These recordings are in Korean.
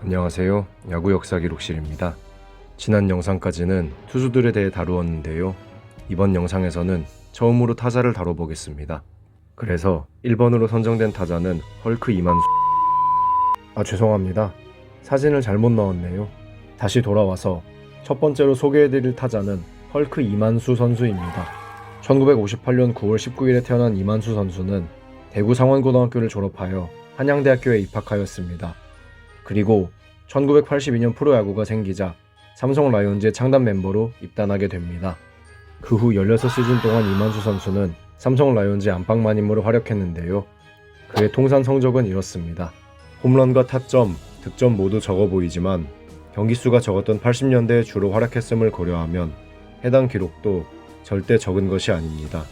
안녕하세요. 야구 역사 기록실입니다. 지난 영상까지는 투수들에 대해 다루었는데요. 이번 영상에서는 처음으로 타자를 다뤄보겠습니다. 그래서 1번으로 선정된 타자는 헐크 이만수. 아, 죄송합니다. 사진을 잘못 넣었네요. 다시 돌아와서 첫 번째로 소개해드릴 타자는 헐크 이만수 선수입니다. 1958년 9월 19일에 태어난 이만수 선수는 대구 상원고등학교를 졸업하여 한양대학교에 입학하였습니다. 그리고 1982년 프로야구가 생기자 삼성 라이온즈의 창단 멤버로 입단하게 됩니다. 그 후 16시즌 동안 이만수 선수는 삼성 라이온즈의 안방마님으로 활약했는데요. 그의 통산 성적은 이렇습니다. 홈런과 타점, 득점 모두 적어 보이지만 경기 수가 적었던 80년대에 주로 활약했음을 고려하면 해당 기록도 절대 적은 것이 아닙니다.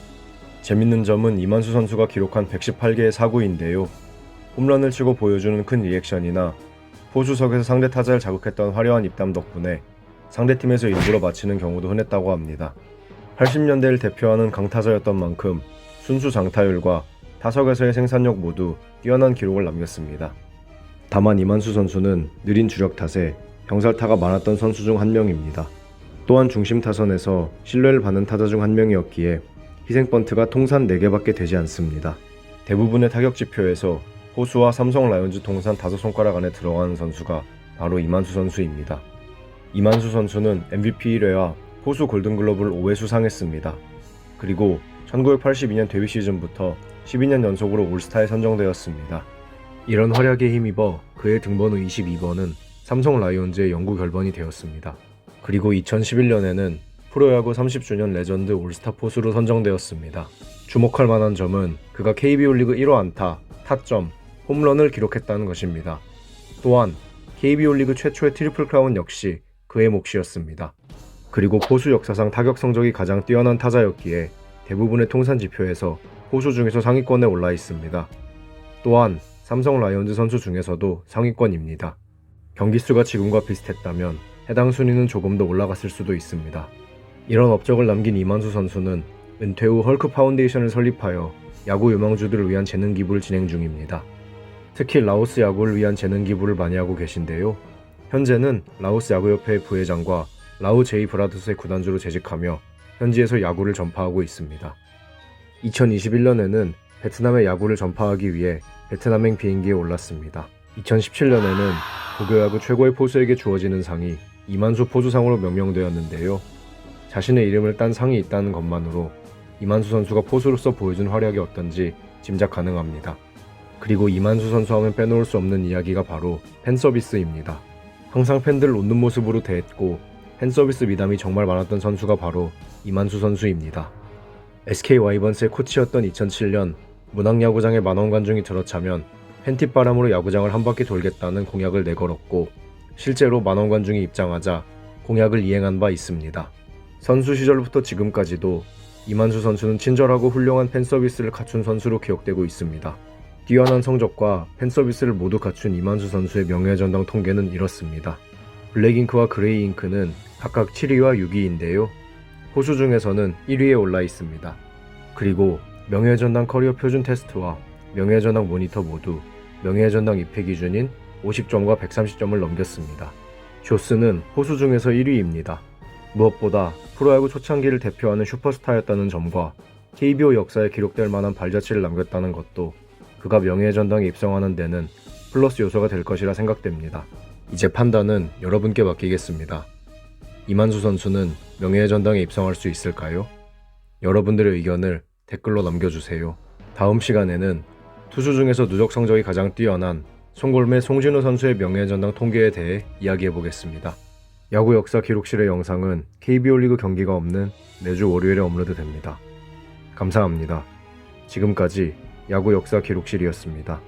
재밌는 점은 이만수 선수가 기록한 118개의 사구인데요. 홈런을 치고 보여주는 큰 리액션이나 포수석에서 상대 타자를 자극했던 화려한 입담 덕분에 상대팀에서 일부러 마치는 경우도 흔했다고 합니다. 80년대를 대표하는 강타자였던 만큼 순수 장타율과 타석에서의 생산력 모두 뛰어난 기록을 남겼습니다. 다만 이만수 선수는 느린 주력 탓에 병살타가 많았던 선수 중 한 명입니다. 또한 중심 타선에서 신뢰를 받는 타자 중 한 명이었기에 희생 번트가 통산 4개밖에 되지 않습니다. 대부분의 타격 지표에서 호수와 삼성 라이온즈 통산 다섯 손가락 안에 들어가는 선수가 바로 이만수 선수입니다. 이만수 선수는 MVP 1회와 호수 골든글러브를 5회 수상했습니다. 그리고 1982년 데뷔 시즌부터 12년 연속으로 올스타에 선정되었습니다. 이런 활약에 힘입어 그의 등번호 22번은 삼성 라이온즈의 영구 결번이 되었습니다. 그리고 2011년에는 프로야구 30주년 레전드 올스타 포수로 선정되었습니다. 주목할 만한 점은 그가 KBO 리그 1호 안타, 타점, 홈런을 기록했다는 것입니다. 또한 KBO 리그 최초의 트리플 크라운 역시 그의 몫이었습니다. 그리고 포수 역사상 타격 성적이 가장 뛰어난 타자였기에 대부분의 통산 지표에서 포수 중에서 상위권에 올라 있습니다. 또한 삼성 라이온즈 선수 중에서도 상위권입니다. 경기 수가 지금과 비슷했다면 해당 순위는 조금 더 올라갔을 수도 있습니다. 이런 업적을 남긴 이만수 선수는 은퇴 후 헐크 파운데이션을 설립하여 야구 유망주들을 위한 재능 기부를 진행 중입니다. 특히 라오스 야구를 위한 재능 기부를 많이 하고 계신데요. 현재는 라오스 야구협회의 부회장과 라우 제이 브라더스의 구단주로 재직하며 현지에서 야구를 전파하고 있습니다. 2021년에는 베트남의 야구를 전파하기 위해 베트남행 비행기에 올랐습니다. 2017년에는 고교야구 최고의 포수에게 주어지는 상이 이만수 포수상으로 명명되었는데요. 자신의 이름을 딴 상이 있다는 것만으로 이만수 선수가 포수로서 보여준 활약이 어떤지 짐작 가능합니다. 그리고 이만수 선수 하면 빼놓을 수 없는 이야기가 바로 팬서비스입니다. 항상 팬들을 웃는 모습으로 대했고 팬서비스 미담이 정말 많았던 선수가 바로 이만수 선수입니다. SK 와이번스의 코치였던 2007년 문학야구장에 만원 관중이 들어차면 팬티 바람으로 야구장을 한 바퀴 돌겠다는 공약을 내걸었고 실제로 만원 관중이 입장하자 공약을 이행한 바 있습니다. 선수 시절부터 지금까지도 이만수 선수는 친절하고 훌륭한 팬 서비스를 갖춘 선수로 기억되고 있습니다. 뛰어난 성적과 팬서비스를 모두 갖춘 이만수 선수의 명예전당 통계는 이렇습니다. 블랙잉크와 그레이잉크는 각각 7위와 6위인데요. 호수 중에서는 1위에 올라 있습니다. 그리고 명예전당 커리어 표준 테스트와 명예전당 모니터 모두 명예전당 입회 기준인 50점과 130점을 넘겼습니다. 조스는 호수 중에서 1위입니다. 무엇보다 프로야구 초창기를 대표하는 슈퍼스타였다는 점과 KBO 역사에 기록될 만한 발자취를 남겼다는 것도 그가 명예전당에 입성하는 데는 플러스 요소가 될 것이라 생각됩니다. 이제 판단은 여러분께 맡기겠습니다. 이만수 선수는 명예전당에 입성할 수 있을까요? 여러분들의 의견을 댓글로 남겨주세요. 다음 시간에는 투수 중에서 누적 성적이 가장 뛰어난 송골매 송진우 선수의 명예전당 통계에 대해 이야기해 보겠습니다. 야구 역사 기록실의 영상은 KBO 리그 경기가 없는 매주 월요일에 업로드됩니다. 감사합니다. 지금까지 야구 역사 기록실이었습니다.